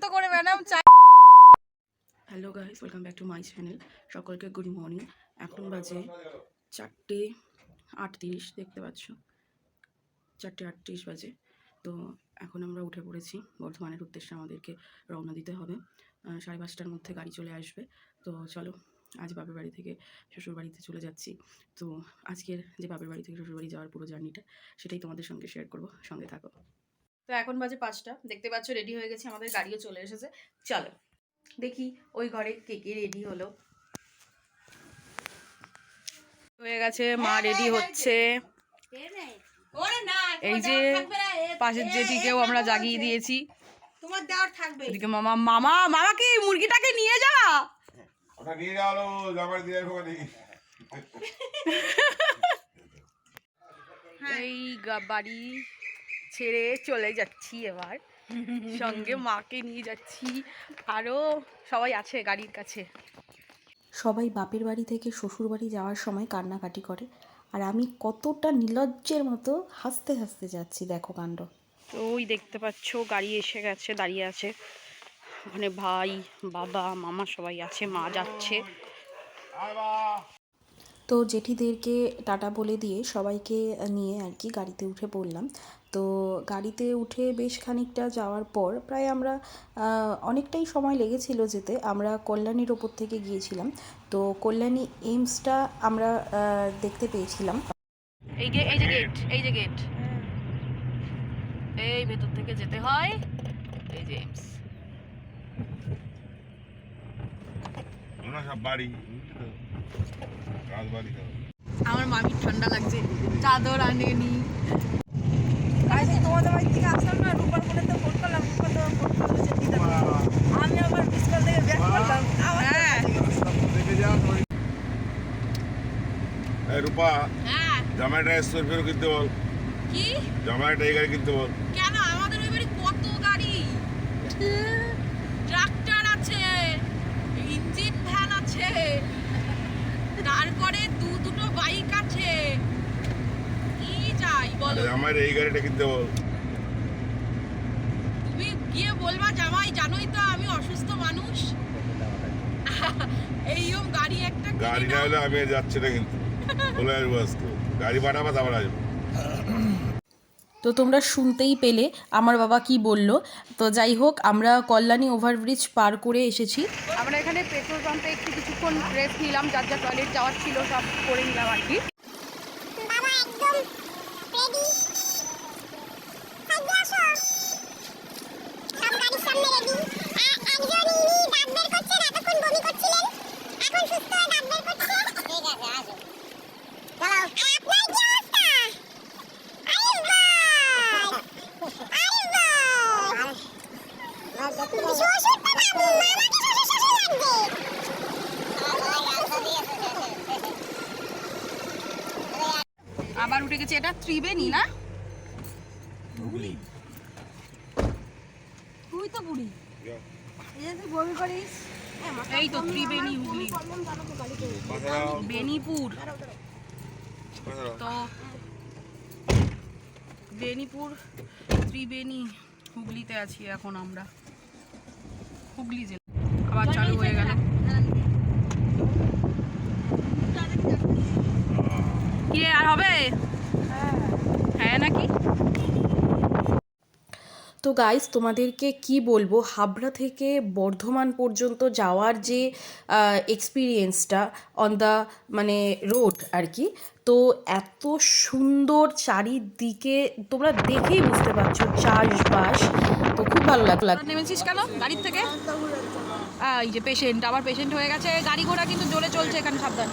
কত করে ম্যাডাম চাই hello guys welcome back to my channel সকলকে গুড মর্নিং এখন বাজে চারটে আটত্রিশ, দেখতে পাচ্ছ? চারটে আটত্রিশ বাজে। তো এখন আমরা উঠে পড়েছি। বর্ধমানের উদ্দেশ্যে আমাদেরকে রওনা দিতে হবে। সাড়ে পাঁচটার মধ্যে গাড়ি চলে আসবে। তো চলো, আজ বাপের বাড়ি থেকে শ্বশুর বাড়িতে চলে যাচ্ছি। তো আজকের যে বাপের বাড়ি থেকে শ্বশুর বাড়ি যাওয়ার পুরো জার্নিটা, সেটাই তোমাদের সঙ্গে শেয়ার করব। সঙ্গে থাকো। তো এখন বাজে পাঁচটা। দেখতে পাচ্ছ রেডি হয়ে গেছে আমাদের গাড়িও চলে এসেছে। চলো দেখি ওই ঘরে কে কে রেডি হলো। হয়ে গেছে মা রেডি হচ্ছে। এই যে পাশের জেঠিকেও আমরা জাগিয়ে দিয়েছি। তোমার দেওয়ার থাকবে। এদিকে মামা মামা মামা কি মুরগিটাকে নিয়ে যাওয়া ওটা নিয়ে যাওয়া জামাই দিয়ে আসব এই বাড়ি। ছেড়ে চলে যাচ্ছি এবার। সঙ্গে মাকে নিয়ে যাচ্ছি। আরও সবাই আছে গাড়ির কাছে। সবাই বাপের বাড়ি থেকে শ্বশুর বাড়ি যাওয়ার সময় কান্নাকাটি করে। আর আমি কতটা নির্লজ্জের মতো হাসতে হাসতে যাচ্ছি দেখো কাণ্ড। তো ওই দেখতে পাচ্ছ গাড়ি এসে গেছে দাঁড়িয়ে আছে। ওখানে ভাই বাবা মামা সবাই আছে মা যাচ্ছে। তো জেঠিদেরকে টাটা বলে দিয়ে সবাইকে নিয়ে আর কি গাড়িতে উঠে পড়লাম। তো গাড়িতে উঠে বেশ খানিকটা যাওয়ার পর প্রায় আমরা অনেকটাই সময় লেগেছিল যেতে। আমরা কল্যাণীর ওপর থেকে গিয়েছিলাম। তো কল্যাণী এইমসটা আমরা দেখতে পেয়েছিলাম। এই যে এই যে গেট এই যে গেট এই ভেতর থেকে যেতে হয়। এই যে এইমস। বাড়ি। আমার মামির ঠান্ডা লাগছে। চাদর আনেনি। তোমাদের বাড়ি থেকে আসলাম না রূপার ফোনে তো ফোন করলাম রূপা তো ফোন করল যে দিদা। আমি আবার মিস কল থেকে ব্যাক করলাম আবার হ্যাঁ। দেখে যা, ওই- এই রূপা হ্যাঁ। জামাইটা স্করপিও কিনতে বল। কি? জামাইটা এই গাড়ি কিনতে বল। কেন? আমাদের ওই বাড়ি কত গাড়ি? ট্রাক্টর আছে ইঞ্জিন ভ্যান আছে তারপরে দু দুটো বাইক আছে। কি চাই বলো। আমার এই গাড়িটা কিনতে বল। বলবা জামাই জানোই তো আমি অসুস্থ মানুষ। এইরকম গাড়ি একটা গাড়ি না হলে আমি যাচ্ছি না কিন্তু। চলে আসব আজকে গাড়ি পাঠাবো তারপর আসব। তো তোমরা শুনতেই পেলে আমার বাবা কি বলল। তো যাই হোক আমরা কল্যাণী ওভারব্রিজ পার করে এসেছি। আমরা এখানে পেট্রোল পাম্পে একটু কিছুক্ষণ রেস্ট নিলাম যার যা টয়লেট যাওয়ার ছিল সব করে নিলাম আর কি। আবার উঠে গেছে এটা ত্রিবেণী না? তুই তো বুড়ি। এই যে বমি করিস। এই তো ত্রিবেণী হুগলি। বেনিপুর। তো বেনিপুর ত্রিবেণী হুগলিতে আছি এখন আমরা। হুগলি জেলা। আবার চালু হয়ে গেল। কি আর হবে হ্যাঁ নাকি তো গাইস তোমাদেরকে কি বলব? হাবড়া থেকে বর্ধমান পর্যন্ত যাওয়ার যে এক্সপিরিয়েন্সটা অন দ্য মানে রোড আর কি তো এত সুন্দর চারিদিকে তোমরা দেখেই বুঝতে পারছ চাষবাস। তো খুব ভালো লাগল। নেমেছিস কেন গাড়ির থেকে? এই যে পেশেন্ট আবার পেশেন্ট হয়ে গেছে। গাড়ি ঘোড়া কিন্তু জোরে চলছে এখানে সাবধান।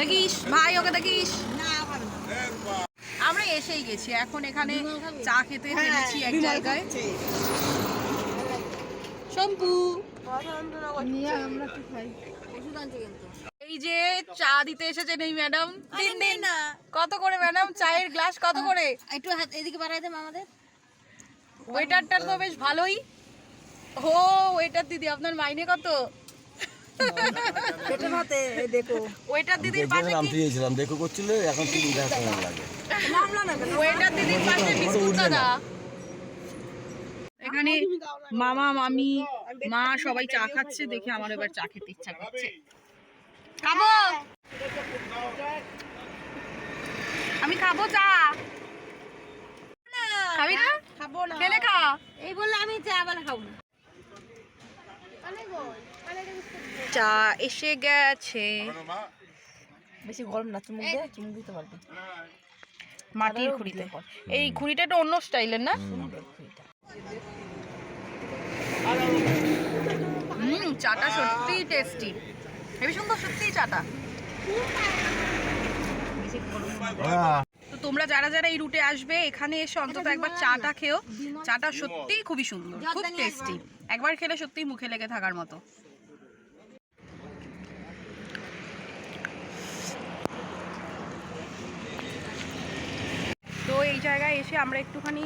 দেখিস ভাই ওকে দেখিস। আমরা এসেই গেছি। এখন এখানে চা খেতে ফেলেছি এক জায়গায়। শ্যাম্পু এই যে চা দিতে এসেছেন এই ম্যাডাম। দিন। দিন কত করে ম্যাডাম? চায়ের গ্লাস কত করে? একটু এদিকে বাড়াই দেন আমাদের। ওয়েটারটা তো বেশ ভালোই। ও ওয়েটার দিদি আপনার মাইনে কত? পেটের হাতে দেখো। ওয়েটার দিদির পাশে নাম দিয়েছিলাম দেখো করছিল? এখন তিন দেখা কেমন লাগে? নামলো না কেন? দিদির পাশে বিস্কুট দাদা। এখানে মামা মামি মা সবাই চা খাচ্ছে দেখে আমার এবার চা খেতে ইচ্ছা করছে। খাব? আমি খাব চা। খাবি না? খাব না। খেলে খা। এই বললে আমি চা বলে খাব না চা এসে গেছে। বেশি গরম না চুমুক দিয়ে চুমুক দিতে পারবি। মাটির খুঁড়িতে। এই খুঁড়িটা একটু অন্য স্টাইলের না? হুম চাটা সত্যিই টেস্টি হেবি সুন্দর সত্যিই চাটা। তো তোমরা যারা যারা এই রুটে আসবে এখানে এসে অন্তত একবার চাটা খেও। চাটা সত্যিই খুবই সুন্দর খুব টেস্টি একবার খেলে সত্যিই মুখে লেগে থাকার মতো তো এই জায়গায় এসে আমরা একটুখানি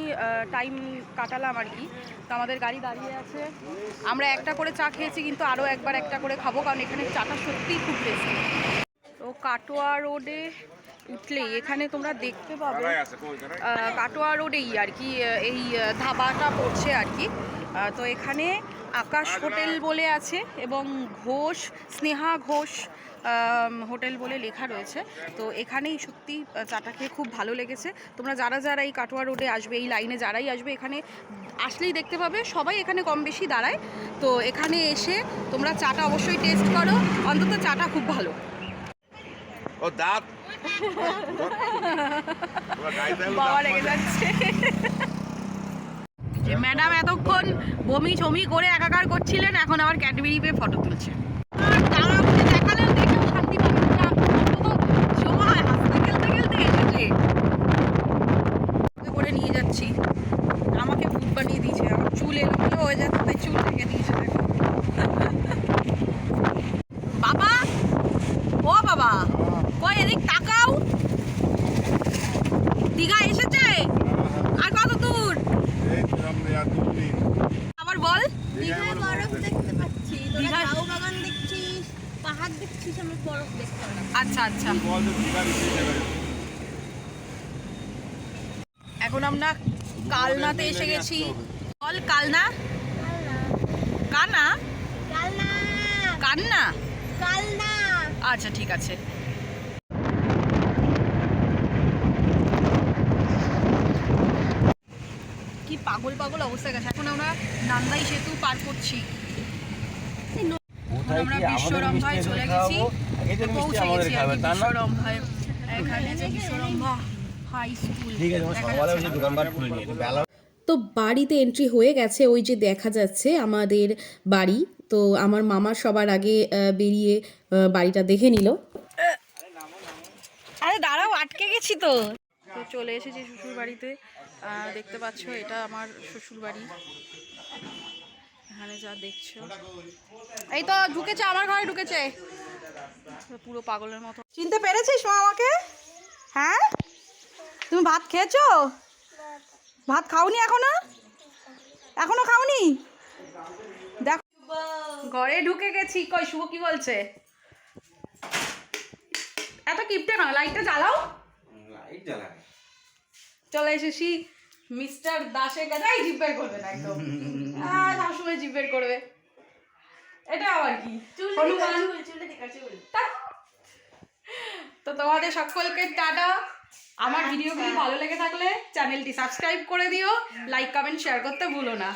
টাইম কাটালাম আর কি। তো আমাদের গাড়ি দাঁড়িয়ে আছে। আমরা একটা করে চা খেয়েছি কিন্তু আরও একবার একটা করে খাব কারণ এখানে চাটা সত্যিই খুব বেশি তো কাটোয়া রোডে উঠলেই এখানে তোমরা দেখতে পাবে কাটোয়া রোডেই আর কি এই ধাবাটা পড়ছে আর কি। তো এখানে আকাশ হোটেল বলে আছে এবং ঘোষ স্নেহা ঘোষ হোটেল বলে লেখা রয়েছে। তো এখানেই সত্যি চাটা খেয়ে খুব ভালো লেগেছে। তোমরা যারা যারা এই কাটোয়া রোডে আসবে এই লাইনে যারাই আসবে এখানে আসলেই দেখতে পাবে সবাই এখানে কম বেশি দাঁড়ায়। তো এখানে এসে তোমরা চাটা অবশ্যই টেস্ট করো। অন্তত চাটা খুব ভালো। ও দাঁত। বাবা যাচ্ছে। ম্যাডাম এতক্ষণ বমি ছমি করে একাকার করছিলেন এখন আবার ক্যাডবেরি পেয়ে ফটো তুলছে। আমাকে ভূত বানিয়ে দিয়েছে আমার চুল এলো। হয়ে যাচ্ছে তাই চুল রেখে দিয়েছে দেখো বাবা ও বাবা কই এদিক তাকাও দীঘা এসেছে আর কত দূর এই সামনে আর দূর নেই। আবার বল দীঘায় বরফ দেখতে পাচ্ছি দীঘায়- ঝাউ বাগান দেখছিস পাহাড় দেখছিস আমি বরফ দেখতে পারলাম আচ্ছা আচ্ছা। এখন আমরা কালনাতে এসে গেছি। বল, কালনা? কানা? কালনা কান্না? কালনা আচ্ছা ঠিক আছে। কি পাগল পাগল অবস্থা গেছে। এখন আমরা নান্দাই সেতু পার করছি। কোথায় আমরা বিশ্বরম্ভায় চলে গেছি। খাওয়াবো এদের মিষ্টি পৌঁছে গেছি আর কি বিশ্বরম্ভায় এখানে যে বিশ্বরম্ভা হাই স্কুল। ঠিক আছে সকালে ওই দোকানপাট খুলে নিয়ে বেলা তো বাড়িতে এন্ট্রি হয়ে গেছে ওই যে দেখা যাচ্ছে আমাদের বাড়ি। তো আমার মামা সবার আগে বেরিয়ে বাড়িটা দেখে নিল। আরে দাঁড়াও আটকে গেছি তো। তো চলে এসেছি শ্বশুর বাড়িতে দেখতে পাচ্ছ এটা আমার শ্বশুর বাড়ি এখানে যা দেখছ। এই তো ঢুকেছে আমার ঘরে ঢুকেছে। পুরো পাগলের মতো। চিনতে পেরেছিস মা আমাকে? হ্যাঁ? তুমি ভাত খেয়েছো? ভাত খাওনি এখনও? এখনও খাওনি? দেখ। ঘরে ঢুকে গেছি। কই শুভ কি বলছে? এত কিপটে না লাইটটা জ্বালাও। চলে এসেছি মিস্টার দাসের কাছে। এই জিভ করবে না একদম। সবসময় জিভ বের করবে। এটা আবার কি? হনুমান। তো। তোমাদের সকলকে টাটা। আমার ভিডিওগুলি ভালো লেগে থাকলে চ্যানেলটি সাবস্ক্রাইব করে দিও লাইক কমেন্ট শেয়ার করতে ভুলো না.